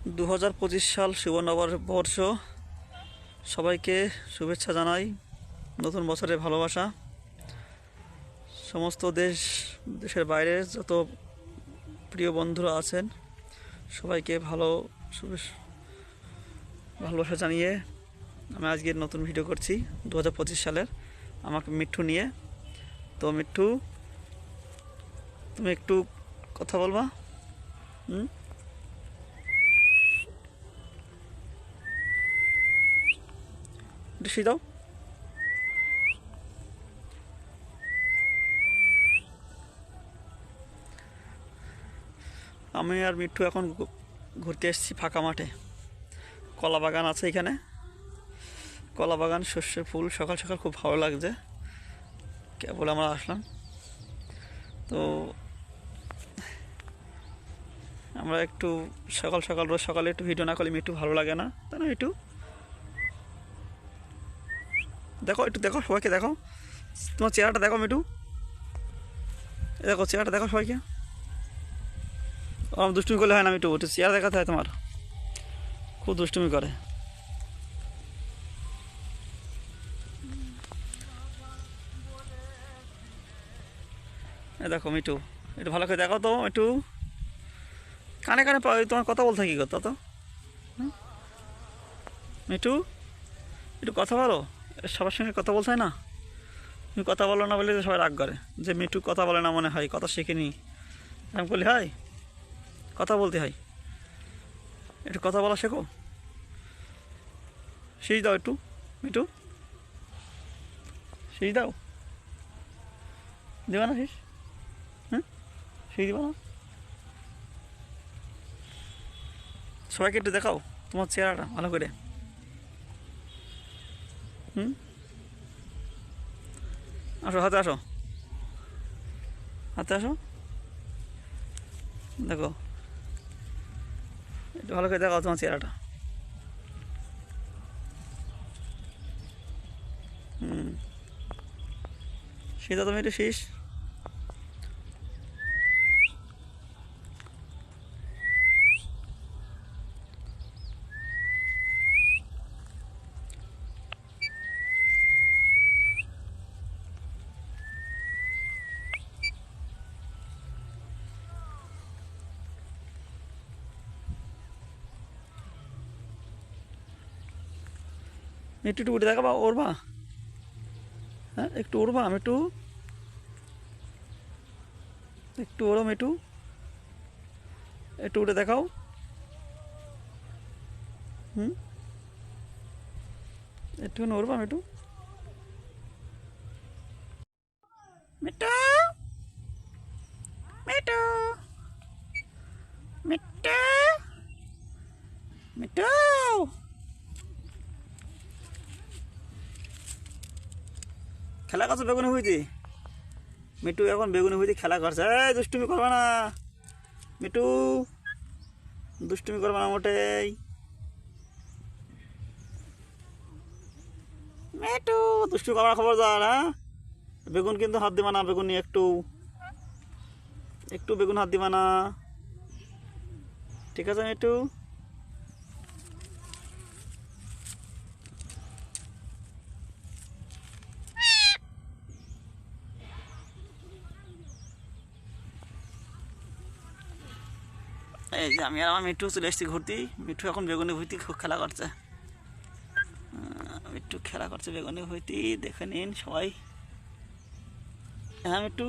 দু হাজার পঁচিশ সাল শুভ নববর্ষ সবাইকে শুভেচ্ছা জানাই। নতুন বছরের ভালোবাসা। সমস্ত দেশ, দেশের বাইরে যত প্রিয় বন্ধুরা আছেন, সবাইকে ভালো ভালোবাসা জানিয়ে আমি আজকে নতুন ভিডিও করছি দু হাজার পঁচিশ সালের আমাকে মিঠু নিয়ে। তো মিঠু, তুমি একটু কথা বলবা? হুম? একটু দাও আমি আর মিঠু এখন ঘুরতে এসেছি ফাঁকা মাঠে। কলা বাগান আছে এখানে। কলা বাগান শস্যের ফুল, সকাল সকাল খুব ভালো লাগছে। কেবল আমরা আসলাম। তো আমরা একটু সকাল সকাল, রোজ সকালে একটু ভিডিও না করলে একটু ভালো লাগে না। তাই না একটু দেখো, একটু দেখো সবাইকে দেখো। তোমার চেহারাটা দেখো মিটু দেখো, চেহারাটা দেখো সবাইকে। আমার দুষ্টুমি করলে হয় না মিটু একটু চেহারা দেখাতে হয় তোমার। খুব দুষ্টুমি করে। দেখো মিটু একটু ভালো করে দেখো তো একটু কানে কানে তোমার কথা বলতে কি কথা তো? মিটু একটু কথা বলো। সবার সঙ্গে কথা বলতে হয় না? তুমি কথা বলো না বলে সবাই রাগ করে। যে মিটু কথা বলে না মনে হয়, কথা শিখিনি এরকম করলে হয় কথা বলতে হয়। একটু কথা বলা শেখো। সেই দাও একটু মিটু সেই দাও। দেবা না শেষ? হ্যাঁ সেই দিবা না? সবাইকে একটু দেখাও তোমার চেহারাটা, ভালো করে। হুম? আসো, হাতে আসো। হাতে আসো। দেখো। একটু ভালো করে দেখাও তোমার চেহারাটা। হুম। সেটা তুমি একটু শেষ। একটু একটু উঠে দেখাবা ওরবা হ্যাঁ একটু উড়বা আমি একটু একটু ওরম একটু। একটু উঠে দেখাও। হুম? একটু উড়বা একটু। মিটু মিটু মিটু মিটু খেলা করছ, বেগুনি হইতে মিটু এখন বেগুনি হইতে খেলা করছে। এই দুষ্টুমি করবে না। মিটু, দুষ্টুমি করবে না মোটেই। মিটু দুষ্টু করার খবর দাও হ্যাঁ বেগুন কিন্তু হাত দিবা না, বেগুনি একটু। একটু বেগুন হাত দিবা না। ঠিক আছে, মিটু? এই যে আমি আর আমার মিঠু চলে এসেছি ঘুরতে। মিঠু এখন বেগুনে ভুইতি খুব খেলা করছে। মিঠু খেলা করছে বেগুনে ভুইতি। দেখে নিন সবাই। হ্যাঁ মিঠু?